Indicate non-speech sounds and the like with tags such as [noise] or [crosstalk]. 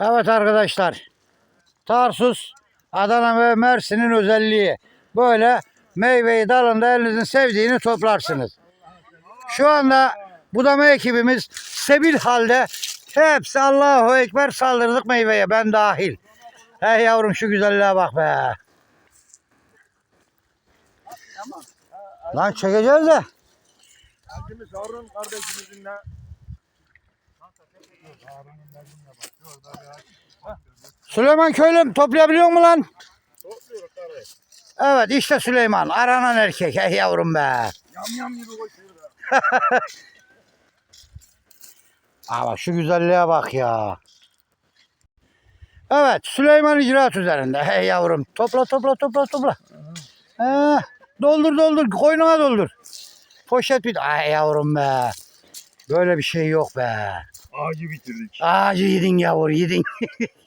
Evet arkadaşlar. Tarsus, Adana ve Mersin'in özelliği. Böyle meyveyi dalında elinizin sevdiğini toplarsınız. Şu anda budama ekibimiz sebil halde hepsi Allahu Ekber saldırdık meyveye ben dahil. Hey yavrum şu güzelliğe bak be. Lan çekeceğiz de. Kendimiz Harun kardeşimizinle Süleyman Köylüm toplayabiliyor mu lan? topluyoruz kardeş. Evet işte Süleyman aranan erkek. Hey yavrum be. Yam yam gibi koşuyor. Ama şu güzelliğe bak ya. Evet Süleyman icraat üzerinde. Hey yavrum topla topla topla topla. Ee, doldur doldur koynuna doldur. Poşet bir. Ay yavrum be. Böyle bir şey yok be. Ağacı bitirdik. Ağacı yedin yavru yedin. [laughs]